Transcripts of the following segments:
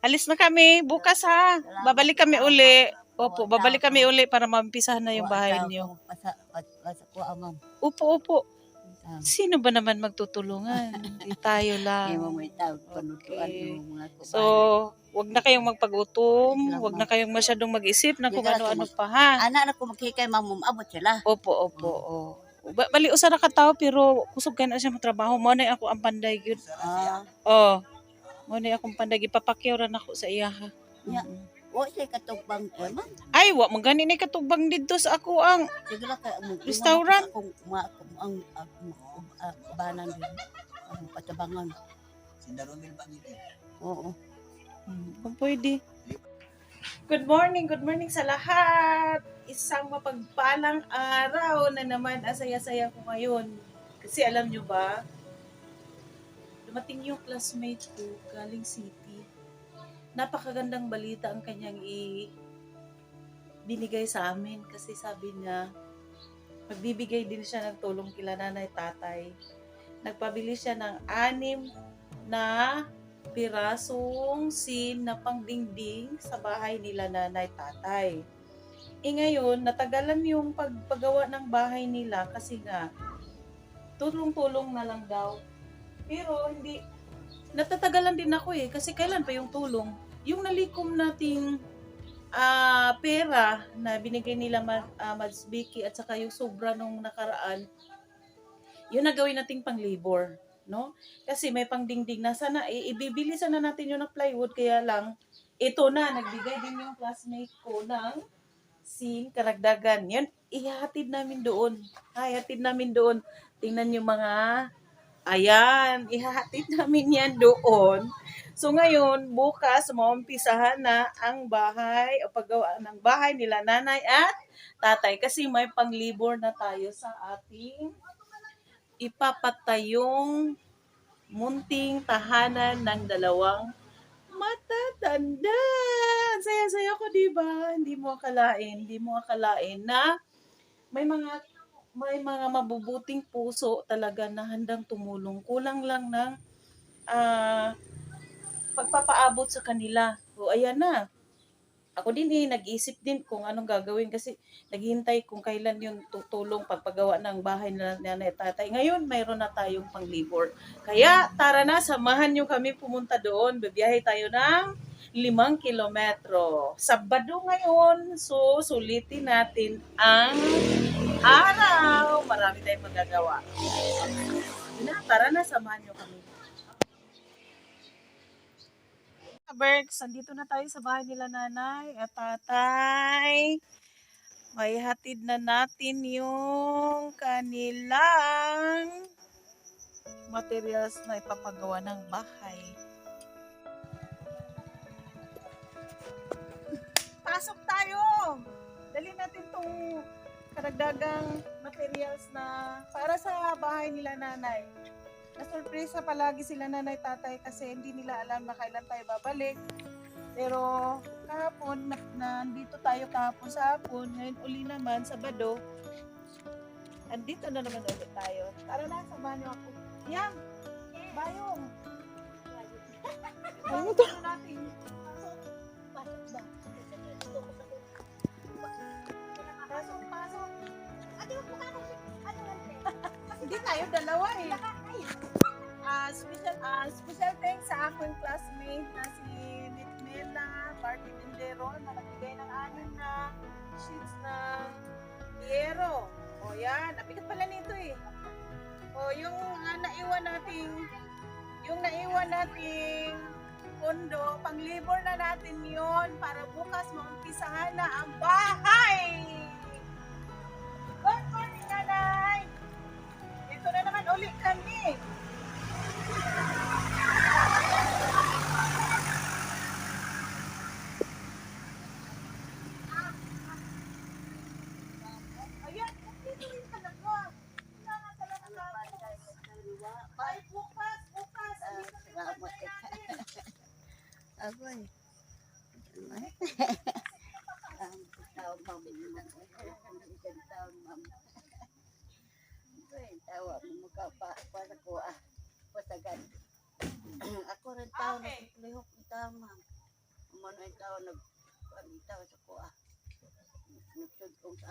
Alis na kami. Bukas ha. Babalik kami uli. Opo, babalik kami uli para mampisahan na yung bahay niyo. Upo, upo. Sino ba naman magtutulungan? Hindi tayo lang. Okay. So, wag na kayong magpagutom. Wag na kayong masyadong mag-isip na kung ano-ano pa ha. Anak na ko magkikay mamum abot sila. Opo, opo, oh. Ba- Bali usa ra ka tawo pero kusog ka na siya matrabaho. Mo na ako ang panday gyud. Ah, Oh. Mo na akong panday ipapakyaw ra nako sa iya ha. Ya. o siya katubang ko man. Ay, wa man gani ni katugbang didto sa ako ang Sige lang kay mo. Restaurant? Kung ma kung ang banan din. Ang patabangan. Oo. Hmm, kung pwede. Good morning, good morning sa lahat. Isang mapagpalang araw na naman asaya-saya ko ngayon. Kasi alam nyo ba, dumating yung classmate ko galing city. Napakagandang balita ang kanyang i binigay sa amin kasi sabi niya magbibigay din siya ng tulong kila nanay tatay. Nagpabili siya ng anim na pirasong sin na pangdingding sa bahay nila nanay tatay. E ngayon, natagalan yung pagpagawa ng bahay nila kasi nga, tulong-tulong na lang daw. Pero hindi, natatagalan din ako eh, kasi kailan pa yung tulong? Yung nalikom nating ah, pera na binigay nila ma, uh, Mads Vicky at saka yung sobra nung nakaraan, yun na gawin nating pang-labor, no? Kasi may pangdingding na sana, i- ibibili sana natin yung ng plywood, kaya lang, ito na, nagbigay din yung classmate ko ng sin, karagdagan. Yan, ihahatid namin doon. Ihahatid namin doon. Tingnan yung mga, ayan, ihahatid namin yan doon. So ngayon, bukas, maumpisahan na ang bahay, o paggawa ng bahay nila nanay at tatay. Kasi may panglibor na tayo sa ating ipapatayong munting tahanan ng dalawang matatanda. Saya-saya ko, di ba? Hindi mo akalain, hindi mo akalain na may mga may mga mabubuting puso talaga na handang tumulong. Kulang lang ng ah, pagpapaabot sa kanila. So, ayan na. Ako din eh, nag-isip din kung anong gagawin kasi naghihintay kung kailan yung tutulong pagpagawa ng bahay na nanay at tatay. Ngayon, mayroon na tayong pang-labor. Kaya, tara na, samahan nyo kami pumunta doon. Bibiyahe tayo ng limang kilometro. Sabado ngayon, so sulitin natin ang araw. Marami tayong magagawa. Na, tara na, samahan nyo kami. Berks, andito na tayo sa bahay nila nanay at tatay. May hatid na natin yung kanilang materials na ipapagawa ng bahay. Pasok tayo! Dali natin tong karagdagang materials na para sa bahay nila nanay. Na-surpresa palagi sila nanay tatay kasi hindi nila alam na kailan tayo babalik. Pero kahapon, na, nandito tayo kahapon sa hapon. Ngayon uli naman, Sabado. Andito na naman ulit tayo. Tara na, samahan niyo ako. Yan! Bayong! Ano to? Tayo dalawa eh. Ah, special ah, special thanks sa aking classmate na si Litmela Party Tindero na nagbigay ng anim na sheets ng Piero. O yan, napikat pala nito eh. O yung ah, naiwan nating yung naiwan nating pondo, pang-labor na natin yon para bukas maumpisahan na ang bahay!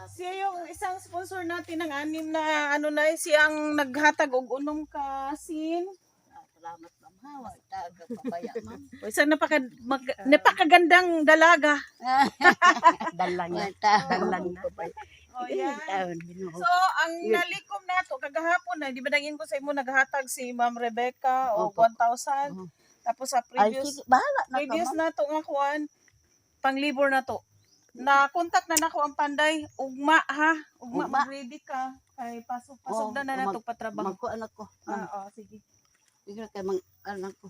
Siya yung isang sponsor natin ng anim na ano na siyang naghatag og unom ka sin. Ah, Salamat ma'am ha. Wag taga papaya ma'am. O isang napaka mag, napakagandang dalaga. Dalang na. Dalang na. Oh, yan. So, ang nalikom nato kagahapon na, di ba naging ko sa imo naghatag si Ma'am Rebecca o Opo. 1,000. Mhm. Tapos sa Ay, previous sige, bahala na ka previous ma'am. na to nga kuan panglibor na to. Na contact na nako ang panday ugma ha. Ugma, Ugma. mag-ready ka kay pasok pasok na na nato patrabaho. Magko anak ko. Ah, oh, sige. Sige kay mag anak ko.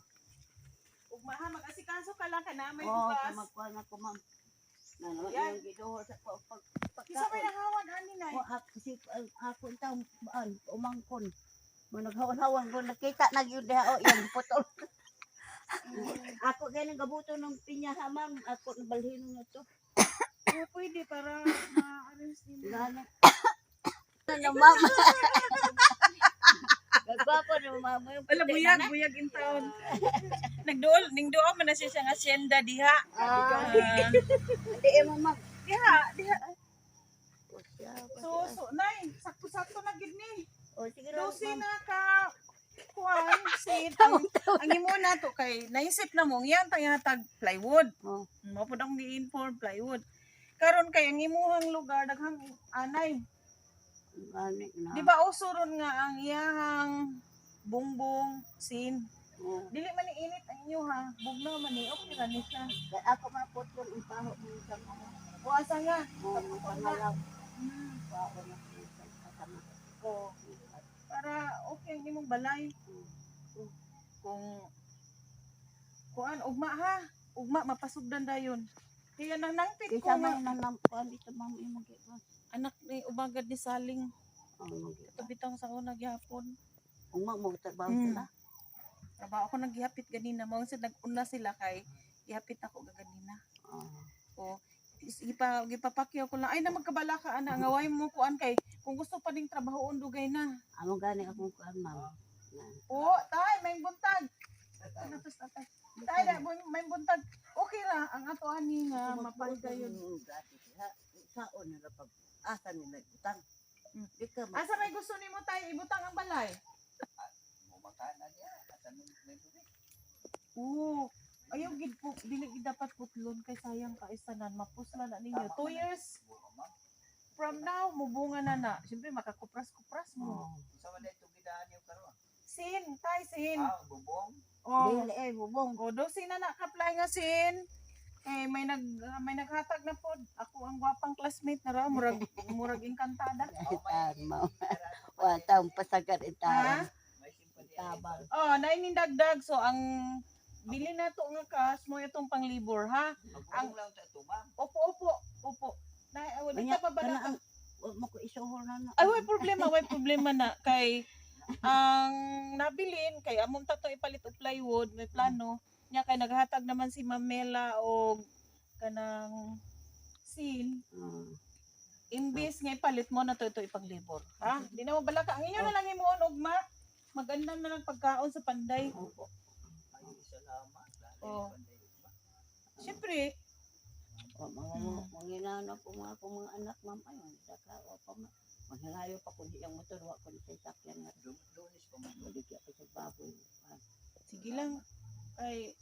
Ugma ha, mag-asikaso ka lang ka na may Oo, bukas. magko anak ko ma'am. Na naman Yan. yung giduho sa pag pag Kisa may nahawan ani na. Ako ako si ako taw baan umangkon. Mo naghawan-hawan ko nakita na gyud diha o yan putol. ako kay nang gabuto ng pinya ha ma'am. Ako nabalhin na to. Oo, pwede para ma-arrange din. Gani. Ano ma'am? Gagwapo na ma'am yung Wala puti buyag, na na. buyag in town. Nagduol, ning duol man na siya siyang asyenda diha. Ah, Ah, Hindi eh ma'am. diha, diha. O So, so, nay, sakto-sakto na gid ni. O sige raw, Dosi ma'am. na ka kuan sin ang, ang imo na to kay naisip na mong yan tayatag plywood. Oh. Mo pud akong gi-inform plywood. Karon kay ang imuhang lugar daghang anay. Gani na. Di ba uso ron nga ang iyahang bungbong sin. Oh. Dili man ni init ang inyo ha. Bugnaw man ni okay ra ni siya. Kaya Ako maputol ang paho mo sa mga. Buasa nga. Oh, ang pangalaw. Hmm. Paho na ko para okay ang imong balay kung kuan ugma ha ugma mapasugdan dayon kaya nang nangpit ko nga man nang nampuan dito ma'am imong gito. anak ni ubagad ni saling Oh, imong gito. tabitang sa una gyapon Uma mo trabaho Mm. sila. trabaho ako naghihapit ganina mao sa nag-una sila kay gihapit ako ga ganina Oh. o is- gipa gipapakyaw ko lang ay na magkabala ka ana nga way mo kuan kay kung gusto pa ding trabahoon dugay na Amo gani akong kuan ma'am. Yan. o tay may buntag ano to tatay tay na may buntag okay ra ang ato ani nga mapalga yun Saon nila pag asa nila utang. Mm. Di ka ma- Asa may gusto nimo tayo ibutang ang balay? Oo. Ayaw gid po, dili gid dapat putlon kay sayang ka isanan mapusla na ninyo. Two years from now mubunga na na. Siyempre makakupras-kupras mo. Oh. Sin, tay sin. Ah, bubong. Oh, Dili eh bubong. oh dosi na na-apply nga sin. Eh may nag may naghatag na pod. Ako ang gwapang classmate na ra murag murag engkantada. Itan mo. Wa taong pasagat. May simpati. Tabal. Oh, nainin dagdag so ang bili na to nga kas mo itong panglibor ha. Ang lang sa tumam. Opo, opo, opo. Na, Kanya ka pa ba kana na? mo ko isuhol na na. Ay, way problema, way problema na. Kay, ang nabilin, kay among tato ipalit og plywood, may plano. Nya kay naghatag naman si Mamela og kanang seal. Oh. Imbis nga ipalit mo na to ito ipanglibor. Ha? Di na mo balaka. Ang inyo na lang imuon ugma. Maganda na lang pagkaon sa panday. Opo. Ay, salamat. Oh. Siyempre, O, mga Mm. mga ko mga mga anak ma'am ayon saka o pa ma. Manghalayo pa ko ang motor wa ko sa sakyan nga Lunes pa man. baligya ko sa baboy. Sige lang. Kay,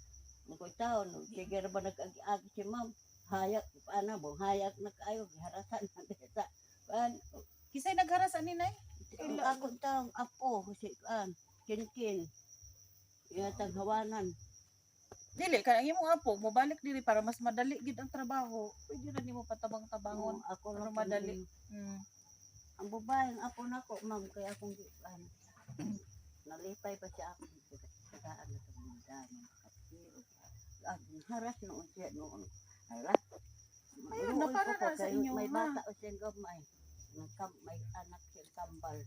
Mga taon, sige ra ba nag-agi si ma'am? Hayak, paano mo? Hayak na kayo, harasan na din sa, pan, kisay nagharas ani nay? ang ako taong apo, si, an, kinkin, yatang hawanan. Dili, kaya ang imong apo, mobalik diri para mas madali gid ang trabaho. Pwede ra nimo patabang-tabangon. Ang ako Para lang madali. Mm. Ang babae, ang apo na ko, ma'am, kaya akong, an, nalipay pa siya ako, tagaan na sa mga dami. Ah, haras noon siya noon. Haras. Ayun, napara na sa inyo, May ma. bata o siyang gamay. Nagkam, may anak siyang kambal.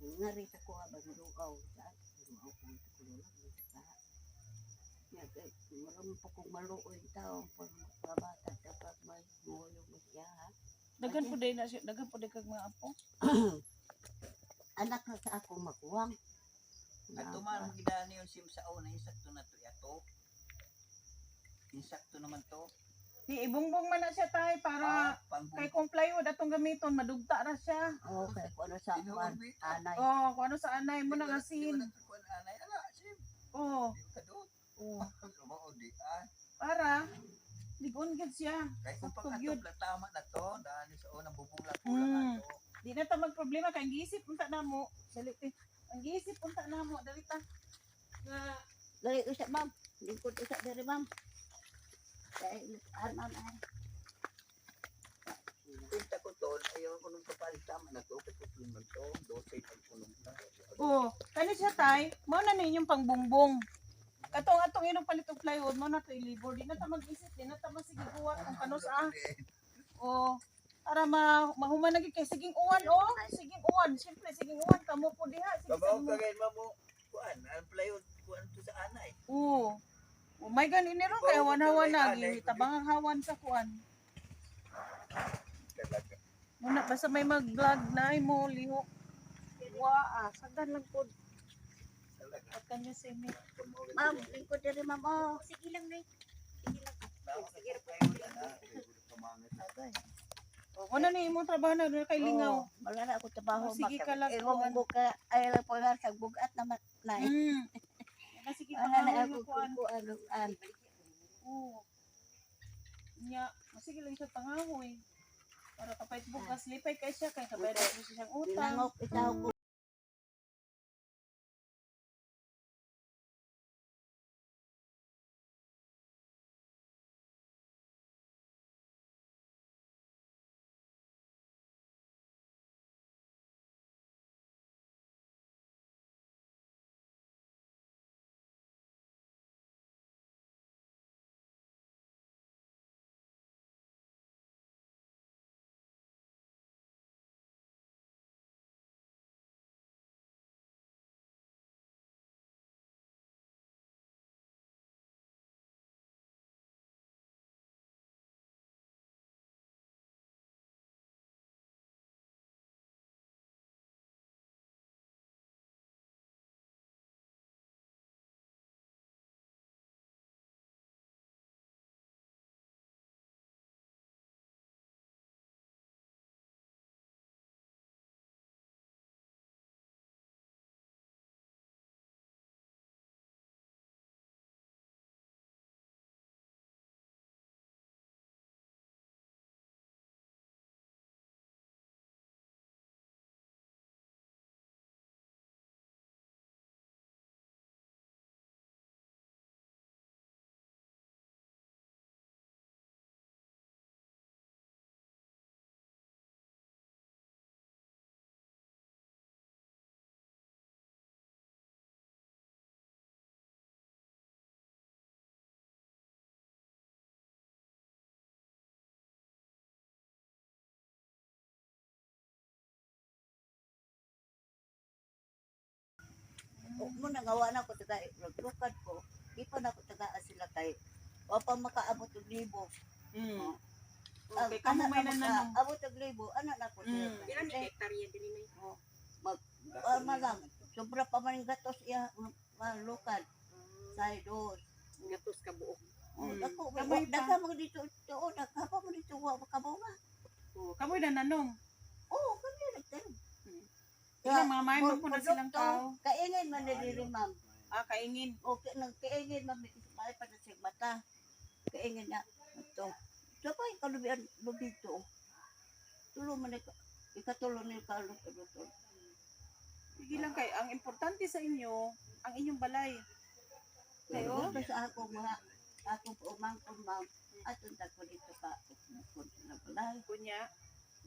Narito ko ha, bagulugaw. Saan? Bagulugaw ko ito ko lang. Kay, marami po kong maluoy tao. Pag mabata, dapat may nguyong siya ha. Dagan po din na siya, dagan po din kag mga apo. Anak na sa ako makuwang. At tuman mo gidani yung sim sa una yung sakto na to yato. insakto naman to. Di ibungbong man na siya tay para Ah, kay kung plywood atong gamiton madugta ra siya. Okay, kung ano sa man, Tinuod, anay. Oh, kung ano sa anay mo nang asin. Anay ala, sim. Oh, oh. Ah. Para ligon gid siya. Kay kung pag tama na to, dahil sa unang bubula Mm. kulang ato. Di na ta magproblema kay ang giisip unta namo. Dali ti. Ang giisip unta namo dali ta. Nga Dali usap ma'am. Lingkod usap dari ma'am. Dahil, ah, ma'am, ah. Pinta ko to, ayaw ko nung kapalit tama na to, kung man to, dosay pag kulong na. oh, kani siya tay, mo na ninyong pangbungbong. Katong atong inong palitong plywood mo na to ilibor. Di na ta mag-isip, di na ta masige buwat kung kano sa Oh, para ma mahuman lagi kay siging uwan oh. Siging uwan, syempre siging uwan kamo po diha. Sige Kabaw sa ka ngayon mo, kuan, ang plywood, kuan to sa anay. Oo. Oh my God, ini ro kay hawan-hawan na gitabang ang hawan sa kuan. Muna basta may mag-vlog na mo lihok. Wa ah, sagdan lang pod Talaga. at kanyo si. Ma'am, lingkod dari ma'am, oh. Sige lang, Nay. Sige, na. Pamangit. Okay. Oh, wala ni imong trabaho na doon kay lingaw. Oh, wala na ako trabaho. Oh, sige ma'am. ka lang, Eh, kuwan. kung buka, ay lang po nga sa bugat. Na, Mm. Wala sige pa na ako kuan. kung an. Oo. Nya, masige lang siya tangahoy. Para kapait bukas lipay kay siya kay kabayad ko siyang utang. Dinangop, itaw ko. Huwag mo nang gawa na ko taga lukat ko. Di pa na ko taga sila kay. O pa makaabot og libo. Mm. Okay, kamo may anak na nananong. makaabot og libo, ano na ko siya. Mm. Ilan Eh, hektarya din, Nay? ah, malang, sobra pa man gatos iya malukad. Saidos. Gatos ka buok. Oh, Mm. dako, mo dito, oo, pa mo dito, wa makabaw na. Oh, kamoy na nanong. Oo, kami nagtanong. Kaya mga may mo na silang tao. Kaingin man na diri, ma'am. Ah, kaingin. O, ka- nang kaingin, ma'am, may pa na siya mata. Kaingin niya, ito. So, pa, ikalubian, lubito. Tulo man, ika- ikatulo Carlos, ito. Sige lang kay ang importante sa inyo ang inyong balay. Kayo? Ito sa ako, mga, akong umangkon, ma'am. Atong ko dito ka, kung sila balay. Kunya.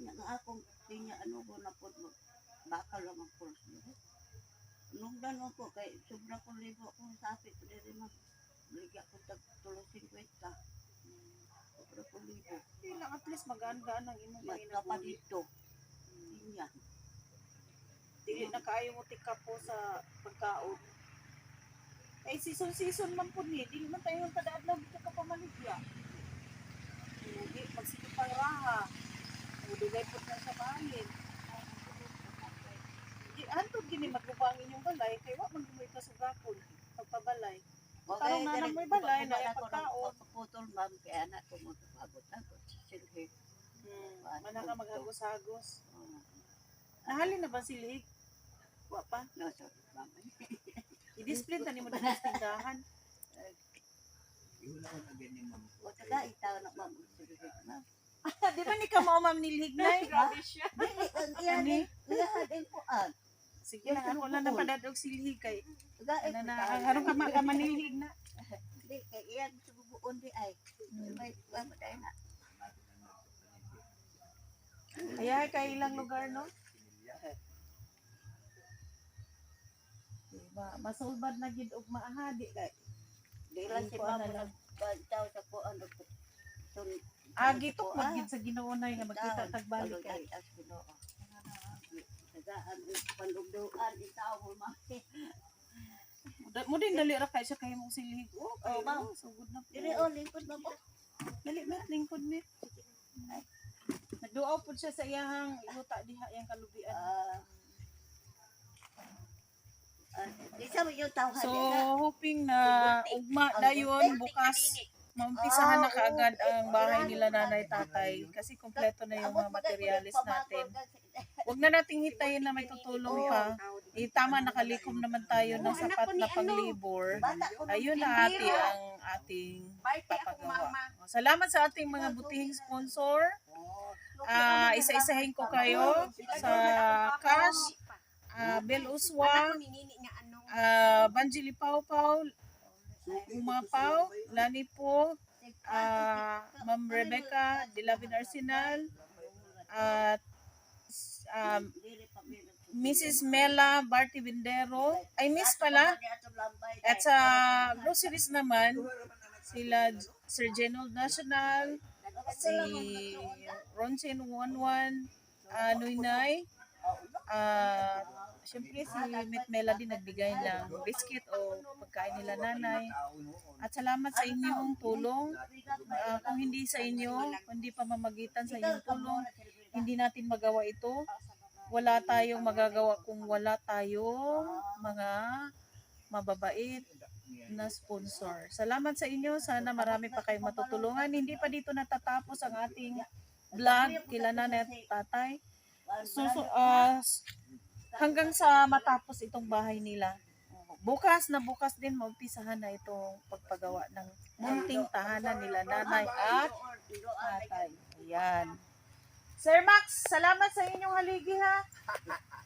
Nga akong tinya ano ko na po. Baka lang ang pulos mo. Nung danon ko kay sobra ko libo akong sapi ko diri mo. Ligya ko tag tulos 50. Sobra ko libo. Hindi lang at least magaan-gaan ang imong Mata pa dito. Tinya. Dili na kaayo mo tika po sa pagkaon. Ay season-season man po ni, dili man tayo kada adlaw dito ka pamaligya. Hindi pagsikip pang raha. Udugay po na sa bahin. Di antod gini magubang inyong balay kay wa man gumoy ka sa gapon pagpabalay. Okay, Parang nanang may balay na ako ipagkaon. Paputol lang kaya anak ko mo pabot ako silhi. Hmm. Mana ka maghagos-hagos. Nahalin na ba si Lig? Wa pa. no, so, mamay. I-display na ni mo na sa tindahan. Yun lang ang ganyan ma'am. O taga itaw na ma'am silhi na. Di ba ni ka mo ma'am nilignay? Grabe siya. Dili ang iya Ani? ni iya din po an. Sige na, lang na padadog silhi kay. Ano na, harong ka ma- ka manilhig na. Di kay iya subuon di ay. Hmm. May ano dai na. Kaya kay ilang lugar no? Diba, masulbad na gid og maaha di kay. Di lang si Ay, kuan mama nagbantaw sa ano ko. Sun Ah, magid sa Ginoo nay nga magkita tagbalik kay. as Ginoo. Tagaan panugduan itaw mo maki. Da- Mo din dali ra kay siya kay mong silhig. Oh, Oh, ma'am. sugod na. po. Dili o lingkod na mo. Dali met lingkod met. Nagduaw pud siya sa iyahang yuta diha iyang kalubian. Ah. ah, sa tawhan So, na. hoping na ugma dayon bukas maumpisahan na kaagad ang bahay nila nanay tatay kasi kompleto na yung mga materialis natin. Huwag na nating hitayin na may tutulong pa. Eh, tama nakalikom naman tayo ng sapat na panglibor. Ayun na ate ang ating papagawa. Salamat sa ating mga butihing sponsor. Ah, isa-isahin ko kayo sa cash. Ah, Bel Uswang, ah, Banjili Pau Pau, Umapaw, Lani po, ah, Ma'am Rebecca, Dilavin Arsenal, at um, Mrs. Mela Barty Vindero, ay miss pala, at sa groceries naman, sila Sir Genold National, si Ronchen 11, uh, Nuynay, ah, Siyempre si Mit Melody nagbigay ng biscuit o pagkain nila nanay. At salamat sa inyong tulong. Ah, kung hindi sa inyo, hindi pa mamagitan sa inyong tulong, hindi natin magawa ito. Wala tayong magagawa kung wala tayong mga mababait na sponsor. Salamat sa inyo. Sana marami pa kayong matutulungan. Hindi pa dito natatapos ang ating vlog kila nanay at tatay. Suso, ah, hanggang sa matapos itong bahay nila. Bukas na bukas din maumpisahan na itong pagpagawa ng munting tahanan nila nanay at tatay. Ayan. Sir Max, salamat sa inyong haligi ha.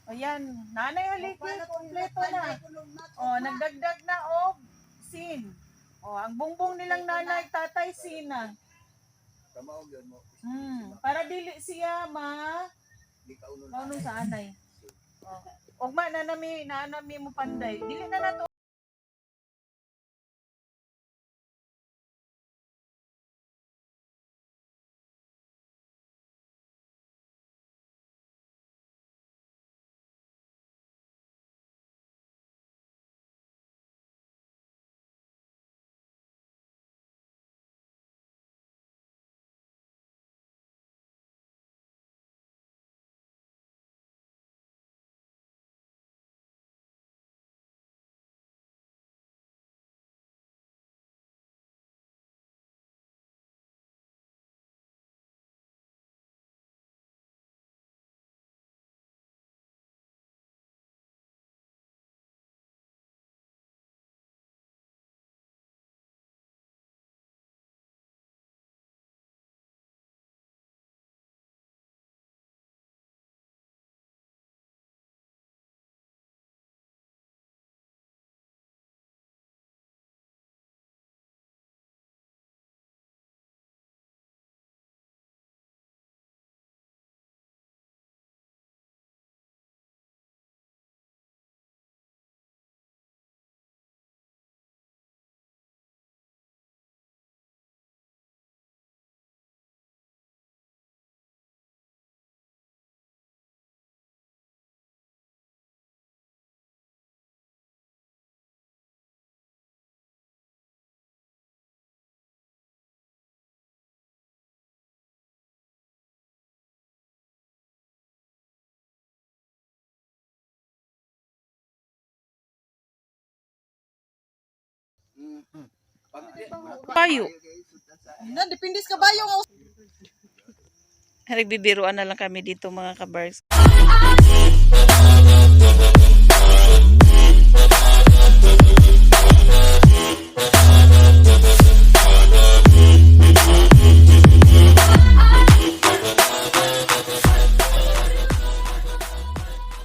Ayan, nanay haligi, kompleto na. O, nagdagdag na og sin. O, ang bungbong nilang nanay, tatay sina. Kamao yun mo. Hmm, para dili siya ma Di ka unon. Kauno sa anay. Oh. Ugma na nami na nami mo panday. Dili na nato Tayo. Na, depindis ka ba yung... Nagbibiruan na lang kami dito mga kabarks.